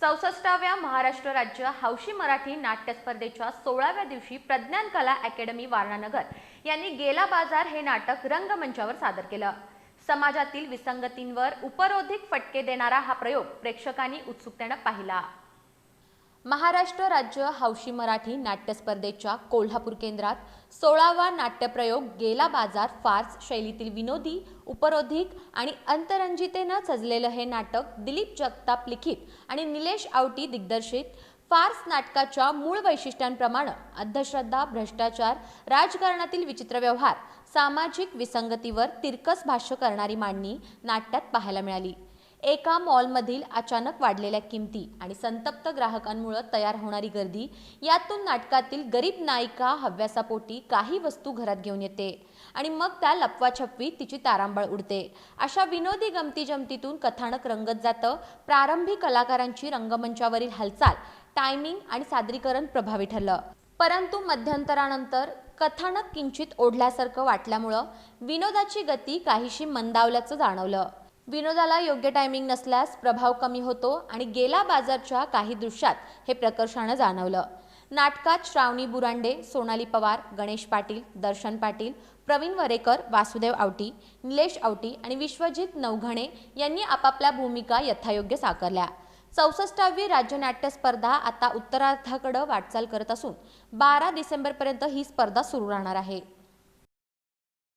चौसष्टाव्या महाराष्ट्र राज्य हौशी मराठी नाट्य स्पर्धेच्या सोळाव्या दिवशी प्रज्ञान कला अकॅडमी वारणानगर यांनी गेला बाजार हे नाटक रंगमंचावर सादर केलं. समाजातील विसंगतींवर उपरोधिक फटके देणारा हा प्रयोग प्रेक्षकांनी उत्सुकतेनं पाहिला. महाराष्ट्र राज्य हौशी मराठी नाट्यस्पर्धेच्या कोल्हापूर केंद्रात सोळावा नाट्यप्रयोग गेला बाजार फार्स शैलीतील विनोदी उपरोधिक आणि अंतरंजितेनं सजलेलं हे नाटक दिलीप जगताप लिखित आणि निलेश आवटी दिग्दर्शित. फार्स नाटकाच्या मूळ वैशिष्ट्यांप्रमाणे अंधश्रद्धा भ्रष्टाचार राजकारणातील विचित्र व्यवहार सामाजिक विसंगतीवर तिरकस भाष्य करणारी मांडणी नाट्यात पाहायला मिळाली. एका मॉलमधील अचानक वाढलेल्या किमती आणि संतप्त ग्राहकांमुळे तयार होणारी गर्दी यातून नाटकातील गरीब नायिका हव्यासापोटी काही वस्तू घरात घेऊन येते आणि मग त्या लपवाछपवी तिची तारांबळ उडते. अशा विनोदी गमती जमतीतून कथानक रंगत जातं. प्रारंभी कलाकारांची रंगमंचावरील हालचाल टायमिंग आणि सादरीकरण प्रभावी ठरलं. परंतु मध्यंतरानंतर कथानक किंचित ओढल्यासारखं वाटल्यामुळं विनोदाची गती काहीशी मंदावल्याचं जाणवलं. विनोदाला योग्य टायमिंग नसल्यास प्रभाव कमी होतो आणि गेला बाजारच्या काही दृश्यात हे प्रकर्षानं जाणवलं. नाटकात श्रावणी बुरांडे सोनाली पवार गणेश पाटील दर्शन पाटील प्रवीण वरेकर वासुदेव आवटी निलेश आवटी आणि विश्वजित नवघणे यांनी आपापल्या भूमिका यथायोग्य साकारल्या. चौसष्टावी राज्य नाट्य स्पर्धा आता उत्तरार्धाकडे वाटचाल करत असून बारा डिसेंबरपर्यंत ही स्पर्धा सुरू राहणार आहे.